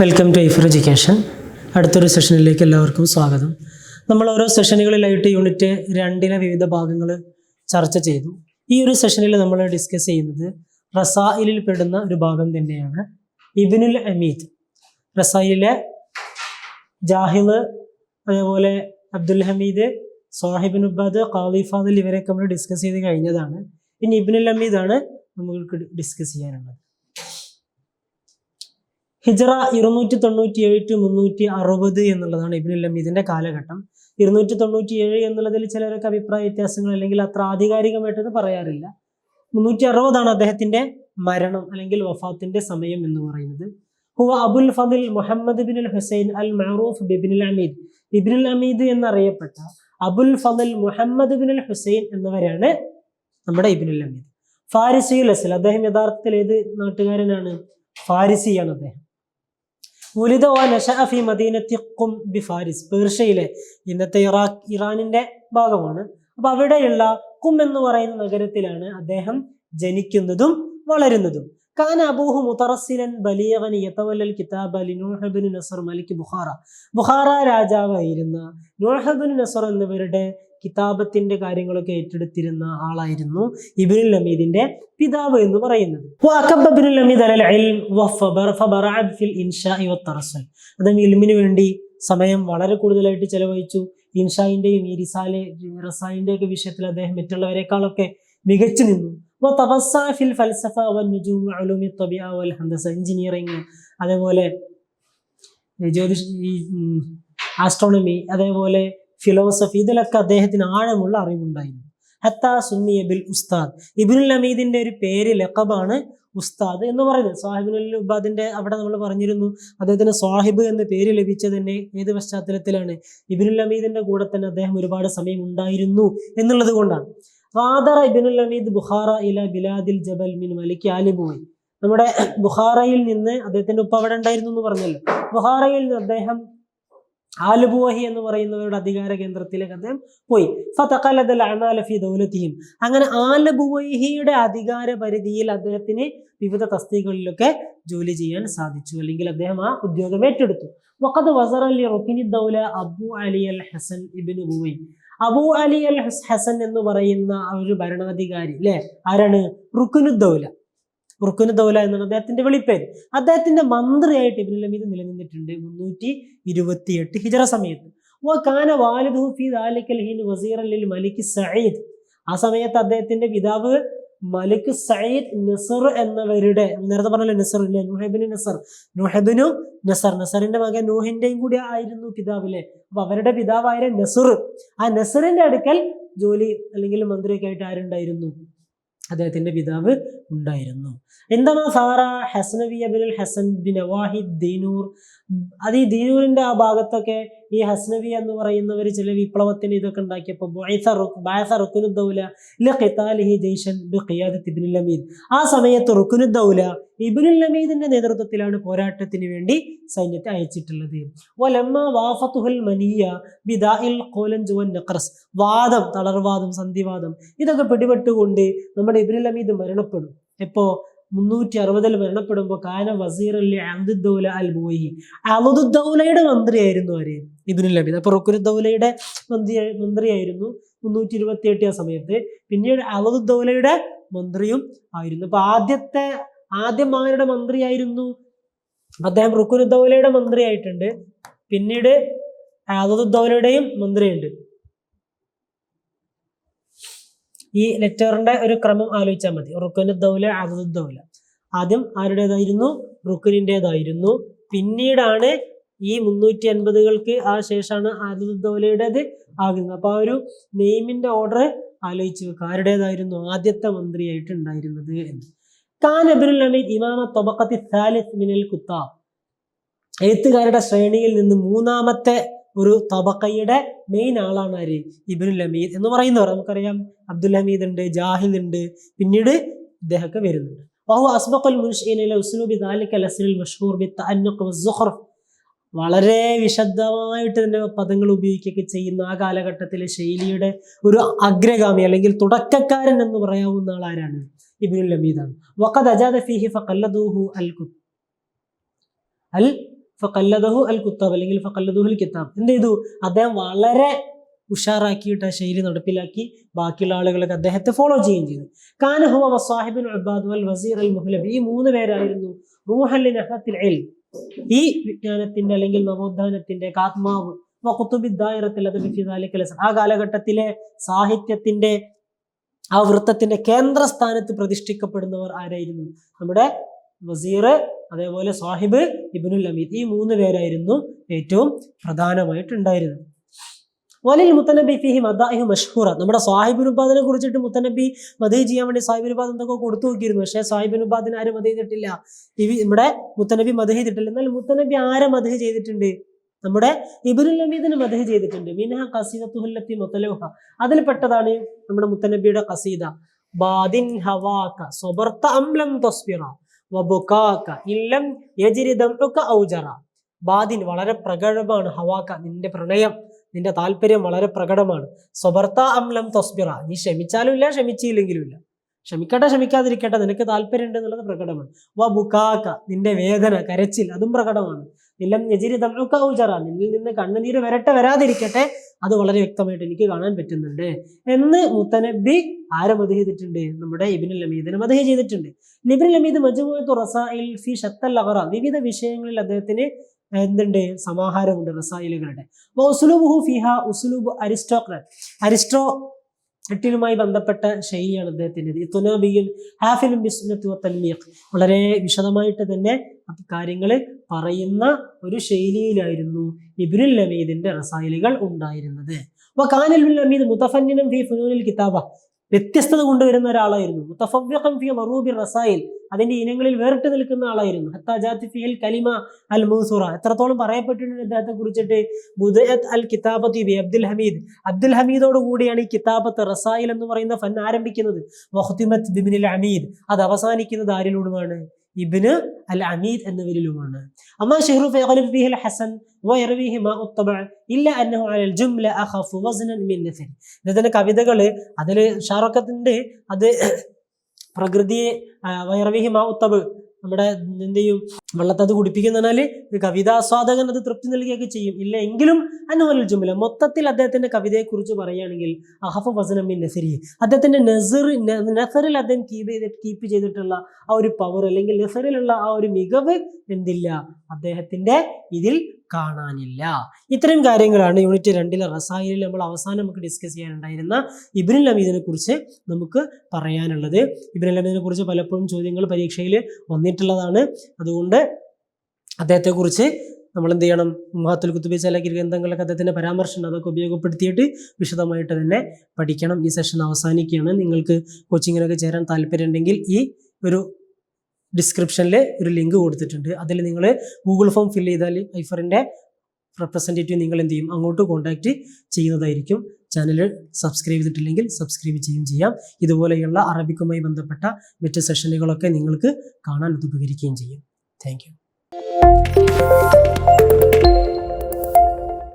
Welcome to ഐഫർ education അടുത്തൊരു സെഷനിലേക്ക് എല്ലാവർക്കും സ്വാഗതം. നമ്മൾ ഓരോ സെഷനുകളിലായിട്ട് യൂണിറ്റ് രണ്ടിലെ വിവിധ ഭാഗങ്ങൾ ചർച്ച ചെയ്തു. ഈ ഒരു സെഷനിൽ നമ്മൾ ഡിസ്കസ് ചെയ്യുന്നത് റസായിലിൽ പെടുന്ന ഒരു ഭാഗം തന്നെയാണ്. ഇബിനുൽ അമീദ്. റസായിലെ ജാഹിദ് അതേപോലെ അബ്ദുൽ ഹമീദ് സാഹിബിൻ ഉബാദ് ഖാലി ഫാദിൽ ഇവരെയൊക്കെ നമ്മൾ ഡിസ്കസ് ചെയ്ത് കഴിഞ്ഞതാണ്. ഇനി ഇബിനുൽ അമീദാണ് നമുക്ക് ഡിസ്കസ് ചെയ്യാനുള്ളത്. ഹിജറ ഇരുന്നൂറ്റി തൊണ്ണൂറ്റി ഏഴ് ടു മുന്നൂറ്റി അറുപത് എന്നുള്ളതാണ് ഇബിനുൽ ലമീദിന്റെ കാലഘട്ടം. ഇരുന്നൂറ്റി തൊണ്ണൂറ്റി ഏഴ് എന്നുള്ളതിൽ ചിലരൊക്കെ അഭിപ്രായ വ്യത്യാസങ്ങൾ അല്ലെങ്കിൽ അത്ര ആധികാരികമായിട്ടത് പറയാറില്ല. മുന്നൂറ്റി അറുപതാണ് അദ്ദേഹത്തിന്റെ മരണം അല്ലെങ്കിൽ വഫാത്തിന്റെ സമയം എന്ന് പറയുന്നത്. ഹുവ Abul Fadil Muhammad bin Husain al Mehroof ബിബിനുൽ അമീദ് ബിബിനുൽ Amid എന്നറിയപ്പെട്ട Abul Fadil Muhammad bin Husain എന്നിവരാണ് നമ്മുടെ ഇബിനുൽ അമീദ് ഫാരിസിയുൽ അസൽ. അദ്ദേഹം യഥാർത്ഥത്തിൽ ഏത് നാട്ടുകാരനാണ്? ഫാരിസിയാണ് അദ്ദേഹം. പേർഷ്യയിലെ ഇന്നത്തെ ഇറാഖ് ഇറാനിന്റെ ഭാഗമാണ്. അപ്പൊ അവിടെയുള്ള കും എന്ന് പറയുന്ന നഗരത്തിലാണ് അദ്ദേഹം ജനിക്കുന്നതും വളരുന്നതും. കാന അബൂഹു മുത്തറസിലൻ ബലീഗൻ യതവല്ലൽ കിതാബ് അലി നൂഹബിൻ നസർ മലിക് ബുഖാറ. ബുഖാറ രാജാവായിരുന്ന നൂഹബിൻ നസർ എന്നിവരുടെ കിതാബത്തിന്റെ കാര്യങ്ങളൊക്കെ ഏറ്റെടുത്തിരുന്ന ആളായിരുന്നു ഇബിനുൽ ഹമീദിന്റെ പിതാവ് എന്ന് പറയുന്നത്. അദ്ദേഹം ഇൽമിന് വേണ്ടി സമയം വളരെ കൂടുതലായിട്ട് ചെലവഴിച്ചു. ഇൻഷായിന്റെയും ഈ റിസാലെ ഒക്കെ വിഷയത്തിൽ അദ്ദേഹം മറ്റുള്ളവരെക്കാളൊക്കെ മികച്ചു നിന്നു. ഫിൽ ഫൽസഫ എഞ്ചിനീയറിംഗ് അതേപോലെ ജ്യോതിഷ് ആസ്ട്രോണമി അതേപോലെ ഫിലോസഫി ഇതിലൊക്കെ അദ്ദേഹത്തിന് ആഴമുള്ള അറിവുണ്ടായിരുന്നു. ഹത്താ സുന്നിയ ബിൽ ഉസ്താദ്. ഇബിനുൽ അമീദിന്റെ ഒരു പേര് ലഖബാണ് ഉസ്താദ് എന്ന് പറയുന്നത്. സാഹിബുൽ ഉബാദിന്റെ അവിടെ നമ്മൾ പറഞ്ഞിരുന്നു അദ്ദേഹത്തിന് സാഹിബ് എന്ന പേര് ലഭിച്ചത് തന്നെ ഏത് പശ്ചാത്തലത്തിലാണ്? ഇബിനുൽ അമീദിന്റെ കൂടെ തന്നെ അദ്ദേഹം ഒരുപാട് സമയം ഉണ്ടായിരുന്നു എന്നുള്ളത് കൊണ്ടാണ്. ഖാദറ ഇബിനുൽ അമീദ് ബുഖാറ ഇല ബിലാദിൽ ജബൽ മിൻ മലിക് ആലിബോയ് നമ്മുടെ ബുഖാറയിൽ നിന്ന് അദ്ദേഹത്തിന്റെ ഉപ്പ അവിടെ ഉണ്ടായിരുന്നു എന്ന് പറഞ്ഞല്ലോ. ബുഖാറയിൽ നിന്ന് അദ്ദേഹം ആലുബുവഹി എന്ന് പറയുന്നവരുടെ അധികാര കേന്ദ്രത്തിലേക്ക് അദ്ദേഹം പോയി. ഫതഖലദൽ ദൗലത്തിയും അങ്ങനെ ആലുബുവഹിയുടെ അധികാര പരിധിയിൽ അദ്ദേഹത്തിന് വിവിധ തസ്തികളിലൊക്കെ ജോലി ചെയ്യാൻ സാധിച്ചു. അല്ലെങ്കിൽ അദ്ദേഹം ആ ഉദ്യോഗം ഏറ്റെടുത്തു. വഖദ് വസറ അലി റുക്നി ദൗല അബു അലി അൽ ഹസൻ ഇബ്നു ബുവൈ അബു അലി അൽ ഹസൻ എന്ന് പറയുന്ന ഒരു ഭരണാധികാരി അല്ലെ ആരാണ്? റുക്കുനു ദൗല റുക്കുനു ദൗല എന്നാണ് അദ്ദേഹത്തിന്റെ വെളിപ്പേര്. അദ്ദേഹത്തിന്റെ മന്ത്രിയായിട്ട് ഇബ്നുൽ ഹമീദ് നിലനിന്നിട്ടുണ്ട് മുന്നൂറ്റി ഇരുപത്തിയെട്ട് ഹിജറ സമയത്ത്. ആ സമയത്ത് അദ്ദേഹത്തിന്റെ പിതാവ് മലിക് സയ്യിദ് നസർ എന്നവരുടെ നേരത്തെ പറഞ്ഞല്ലോ നസർ ഇല്ലേ? നുഹബിന് നസർ. നുഹബിനു നസർ. നസറിന്റെ മകൻ നൂഹിന്റെയും കൂടി ആയിരുന്നു പിതാവിലെ അപ്പൊ അവരുടെ പിതാവായ നസർ. ആ നസറിന്റെ അടുക്കൽ ജോലി അല്ലെങ്കിൽ മന്ത്രിയൊക്കെ ആയിട്ട് ആരുണ്ടായിരുന്നു? അദ്ദേഹത്തിന്റെ പിതാവ് ഉണ്ടായിരുന്നു. എന്താണ് സാറ? ഹസനവി അബിനുൽ ഹസൻ ബിൻ അവാഹിദ് ദീനൂർ. അത് ഈ ദീനൂരിന്റെ ആ ഭാഗത്തൊക്കെ ഈ ഹസ്നവി എന്ന് പറയുന്നവർ ചില വിപ്ലവത്തിന് ഇതൊക്കെ ഉണ്ടാക്കിയപ്പോൾ ആ സമയത്ത് റുക്കുനുദ്ദൗല ഇബിനുൽ ലമീദിന്റെ നേതൃത്വത്തിലാണ് പോരാട്ടത്തിന് വേണ്ടി സൈന്യത്തെ അയച്ചിട്ടുള്ളത്. മനിയ ബിദാഇൽ വാദം തളർവാദം സന്ധിവാദം ഇതൊക്കെ പിടിപെട്ടുകൊണ്ട് നമ്മുടെ ഇബിനുൽ ലമീദ് മരണപ്പെടും. എപ്പോ മുന്നൂറ്റി അറുപതിൽ മരണപ്പെടുമ്പോൾ കാന വസീർ അലി അബ്ദുദ്ദൗല അൽ ബോയി അലുദ്ദൗലയുടെ മന്ത്രിയായിരുന്നു ആര് ഇബിനുൽ അബീദ് അപ്പൊ റുക്കുരുദ്ദൗലയുടെ മന്ത്രി മന്ത്രിയായിരുന്നു മുന്നൂറ്റി ഇരുപത്തി എട്ട് ആ സമയത്ത്. പിന്നീട് അലുദ്ദൗലയുടെ മന്ത്രിയും ആയിരുന്നു. അപ്പൊ ആദ്യത്തെ ആദ്യം ആരുടെ മന്ത്രിയായിരുന്നു അദ്ദേഹം റുക്കുരുദ്ദൗലയുടെ മന്ത്രിയായിട്ടുണ്ട്. പിന്നീട് അലുദ്ദൗലയുടെയും മന്ത്രിയുണ്ട്. ഈ ലെറ്ററിന്റെ ഒരു ക്രമം ആലോചിച്ചാൽ മതി. റുക്കുനുദ്ദൗല ദൗല ആദ്യം ആരുടേതായിരുന്നു? റുക്കുനിന്റെതായിരുന്നു പിന്നീടാണ് ഈ മുന്നൂറ്റി അൻപതുകൾക്ക് ആ ശേഷമാണ് അലുദ്ദൗലയുടേത് ആകുന്നത്. അപ്പൊ ആ ഒരു നെയിമിന്റെ ഓർഡർ ആലോചിച്ച് വെക്കുക ആരുടേതായിരുന്നു? ആദ്യത്തെ മന്ത്രിയായിട്ട് ഉണ്ടായിരുന്നത് എന്ന്. ഖാൻ അബിനുൽ ഇമാമ തൊബക്കത്തി സാലിസ് മിനൽ കുത്താബ് എഴുത്തുകാരുടെ ശ്രേണിയിൽ നിന്ന് മൂന്നാമത്തെ ഒരു തബക്കയുടെ മെയിൻ ആളാണ് ആര്? ഇബിനുൽ ഹമീദ് എന്ന് പറയുന്നവർ. നമുക്കറിയാം. അബ്ദുൽ ഹമീദ് ഉണ്ട് ജാഹിദ് ഉണ്ട്. പിന്നീട് ഇദ്ദേഹമൊക്കെ വരുന്നുണ്ട്. വഹു അസ്ബഖുൽ മുൻഷീനിലെ ഉസ്ലൂബി ദാലിക അസ്ലിൽ മഷൂർ ബി തഅന്നുഖ് വളരെ വിശദമായിട്ട് തന്നെ പദങ്ങൾ ഉപയോഗിക്കുകയൊക്കെ ചെയ്യുന്ന ആ കാലഘട്ടത്തിലെ ശൈലിയുടെ ഒരു അഗ്രഗാമി അല്ലെങ്കിൽ തുടക്കക്കാരൻ എന്ന് പറയാവുന്ന ആൾ ആരാണ്? ഇബിനുൽ അമീദാണ് വഖദ് അജാദ ഫീഹി ഫഖല്ലദൂഹു അൽ ഫഖല്ലദഹു അൽ കുത്താബ് അല്ലെങ്കിൽ ഫഖല്ലദുഹു അൽ കിതാബ്. എന്ത് ചെയ്തു? അദ്ദേഹം വളരെ ഉഷാറാക്കിയിട്ട് ആ ശൈലി നടപ്പിലാക്കി. ബാക്കിയുള്ള ആളുകളൊക്കെ അദ്ദേഹത്തെ ഫോളോ ചെയ്യുകയും ചെയ്തു. കാനഹുവ വസാഹിബിൻ അബ്ബാദ് വൽ വസീർ അൽ മുഹ്ലബ്. ഈ മൂന്ന് പേരായിരുന്നു റൂഹല്ലി നഹത്തിൽ എൽ ഈ വിജ്ഞാനത്തിന്റെ അല്ലെങ്കിൽ നവോത്ഥാനത്തിന്റെ ആത്മാവ്. ആ കാലഘട്ടത്തിലെ സാഹിത്യത്തിന്റെ ആ വൃത്തത്തിന്റെ കേന്ദ്രസ്ഥാനത്ത് പ്രതിഷ്ഠിക്കപ്പെടുന്നവർ ആരായിരുന്നു? നമ്മുടെ വസീർ അതേപോലെ സാഹിബ് ഇബിനുൽ അമീദ്. ഈ മൂന്ന് പേരായിരുന്നു ഏറ്റവും പ്രധാനമായിട്ടുണ്ടായിരുന്നത്. വലിൽ മുത്തനബി ഫിഹി മദാഹിഹു മഷ്ഹൂറ. നമ്മുടെ സാഹിബിനുബാദിനെ കുറിച്ചിട്ട് മുത്തനബി മതി ചെയ്യാൻ വേണ്ടി സാഹിബിനുബാദ് എന്തൊക്കെ കൊടുത്തു നോക്കിയിരുന്നു. പക്ഷേ സാഹിബിനുബാദിന് ആരും മദഹ് ചെയ്തിട്ടില്ല. ഇവി നമ്മുടെ മുത്തനബി മദഹ് ചെയ്തിട്ടില്ല. എന്നാൽ മുത്തനബി ആരെ മദഹ് ചെയ്തിട്ടുണ്ട്? നമ്മുടെ ഇബിനുൽ അമീദിന് മദഹ് ചെയ്തിട്ടുണ്ട്. മിനഹ കസീദത്തുഹുല്ലത്തി മുത്തലൗഹ. അതിൽപ്പെട്ടതാണ് നമ്മുടെ മുത്തനബിയുടെ കസീദ ബാദിൻ ഹവാക. സ്വബർത്ത അംലം തസ്ബിറ. വബുകാക ഇല്ലം യജിരിതം ഒക്കെ ഔജറ. ബാദിൻ വളരെ പ്രകടമാണ് ഹവാക്ക നിന്റെ പ്രണയം നിന്റെ താല്പര്യം വളരെ പ്രകടമാണ്. സ്വബർത്ത അംലം തസ്ബിറ നീ ക്ഷമിച്ചാലും ഇല്ല ക്ഷമിച്ചില്ലെങ്കിലും ഇല്ല. ക്ഷമിക്കട്ടെ ക്ഷമിക്കാതിരിക്കട്ടെ നിനക്ക് താല്പര്യം ഉണ്ട് എന്നുള്ളത് പ്രകടമാണ്. വ ബുക്കാക്ക നിന്റെ വേദന കരച്ചിൽ അതും പ്രകടമാണ്. നിലം യജിരി തമുക്ക ഔജറ നിന്നിൽ നിന്ന് കണ്ണുനീര് വരട്ടെ വരാതിരിക്കട്ടെ അത് വളരെ വ്യക്തമായിട്ട് എനിക്ക് കാണാൻ പറ്റുന്നുണ്ട്. എന്ന് മുത്തനബി ആരെ മതി ചെയ്തിട്ടുണ്ട്. നമ്മുടെ ഇബിനുൽ അമീദിനെ മതി ചെയ്തിട്ടുണ്ട്. ഇബിനുൽ അമീദ് മജുമുഅത്തു റസായിൽ ഫി ഷത്തൽ അഗറ വിവിധ വിഷയങ്ങളിൽ അദ്ദേഹത്തിന് എന്തുണ്ട്? സമാഹാരമുണ്ട് റസായിലുകളുടെ. ഉസുലുബുഹു ഫിഹ ഉസുലുബ് അരിസ്റ്റോക്രാറ്റ് അരിസ്റ്റോ ട്ടിലുമായി ബന്ധപ്പെട്ട ശൈലിയാണ് ബിസ്നത്തു തൽമീഖ്. വളരെ വിശദമായിട്ട് തന്നെ കാര്യങ്ങൾ പറയുന്ന ഒരു ശൈലിയിലായിരുന്നു ഇബ്നുൽ ലമീദിന്റെ റസായിലുകൾ ഉണ്ടായിരുന്നത്. അപ്പൊ കാനൽ മുത്തഫന്നിനും ഫി ഫുനൂനിൽ കിതാബ വ്യത്യസ്തത കൊണ്ടുവരുന്ന ഒരാളായിരുന്നു. മുത്തഫവ്യഖം ഫി മറൂബി റസായിൽ അതിന്റെ ഇനങ്ങളിൽ വേറിട്ട് നിൽക്കുന്ന ആളായിരുന്നു. ഹത്താ ജാത്തി ഫിഹിൽ കലിമ അൽ എത്രത്തോളം പറയപ്പെട്ടിട്ടുണ്ട് അദ്ദേഹത്തെ കുറിച്ചിട്ട്? ബുദയത് അൽ കിതാബത്ത് ബി അബ്ദുൽ ഹമീദ്. അബ്ദുൽ ഹമീദോട് കൂടിയാണ് ഈ കിതാബത്ത് റസായിൽ എന്ന് പറയുന്ന ഫൻ ആരംഭിക്കുന്നത്. ബിബിനിൽ അമീദ്. അത് അവസാനിക്കുന്നത് ആരിലൂടെയാണ് ഇബ്ന് അൽ അമീദ് എന്നിവരിലുമാണ്. അമ്മാ ഷെഹ്റു ഫയഖലു ഫീഹി അൽ ഹസൻ വയർവീഹി മാ ഉത്തബഅ ഇല്ല അന്നഹു അലൽ ജുംല അഖഫു വസ്നൻ മിൻ നസൽ ഇതിന്റെ കവിതകൾ അതിൽ ഷാറക്കത്തിന്റെ അത് പ്രകൃതിയെ വയർവീഹി മാ ഉത്തബ് നമ്മുടെ എന്ത് ചെയ്യും വെള്ളത്തത് അത് ഒരു കവിതാസ്വാദകൻ അത് തൃപ്തി നൽകുകയൊക്കെ ചെയ്യും. ഇല്ല എങ്കിലും അനുവൽ ജുമല മൊത്തത്തിൽ അദ്ദേഹത്തിന്റെ കവിതയെക്കുറിച്ച് പറയുകയാണെങ്കിൽ അഹഫ് വസനമിൻ നസരി അദ്ദേഹത്തിന്റെ നസർ നസറിൽ അദ്ദേഹം കീപ്പ് ചെയ്ത് കീപ്പ് ചെയ്തിട്ടുള്ള ആ ഒരു പവർ അല്ലെങ്കിൽ നസറിലുള്ള ആ ഒരു മികവ് എന്തില്ല? അദ്ദേഹത്തിന്റെ ഇതിൽ കാണാനില്ല. ഇത്തരം കാര്യങ്ങളാണ് യൂണിറ്റ് രണ്ടിലെ റസായിലിൽ നമ്മൾ അവസാനം നമുക്ക് ഡിസ്കസ് ചെയ്യാനുണ്ടായിരുന്ന ഇബ്നുൽ അമീദിനെ കുറിച്ച് നമുക്ക് പറയാനുള്ളത്. ഇബ്നുൽ അമീദിനെ കുറിച്ച് പലപ്പോഴും ചോദ്യങ്ങൾ പരീക്ഷയിൽ വന്നിട്ടുള്ളതാണ്. അതുകൊണ്ട് അദ്ദേഹത്തെക്കുറിച്ച് നമ്മൾ എന്ത് ചെയ്യണം? മഹത്തുൽ കുത്തുബി ചില ഗ്രന്ഥങ്ങളൊക്കെ അദ്ദേഹത്തിന്റെ പരാമർശം അതൊക്കെ ഉപയോഗപ്പെടുത്തിയിട്ട് വിശദമായിട്ട് തന്നെ പഠിക്കണം. ഈ സെഷൻ അവസാനിക്കുകയാണ്. നിങ്ങൾക്ക് കോച്ചിങ്ങിനൊക്കെ ചേരാൻ താല്പര്യമുണ്ടെങ്കിൽ ഈ ഒരു ഡിസ്ക്രിപ്ഷനിൽ ഒരു ലിങ്ക് കൊടുത്തിട്ടുണ്ട്. അതിൽ നിങ്ങൾ ഗൂഗിൾ ഫോം ഫില്ല് ചെയ്താൽ ഐഫറിന്റെ റെപ്രസെന്റേറ്റീവ് നിങ്ങൾ എന്ത് ചെയ്യും? അങ്ങോട്ട് കോൺടാക്റ്റ് ചെയ്യുന്നതായിരിക്കും. ചാനൽ സബ്സ്ക്രൈബ് ചെയ്തിട്ടില്ലെങ്കിൽ സബ്സ്ക്രൈബ് ചെയ്യുകയും ചെയ്യാം. ഇതുപോലെയുള്ള അറബിക്കുമായി ബന്ധപ്പെട്ട മറ്റ് സെഷനുകളൊക്കെ നിങ്ങൾക്ക് കാണാൻ ഉപകരിക്കുകയും ചെയ്യും. താങ്ക്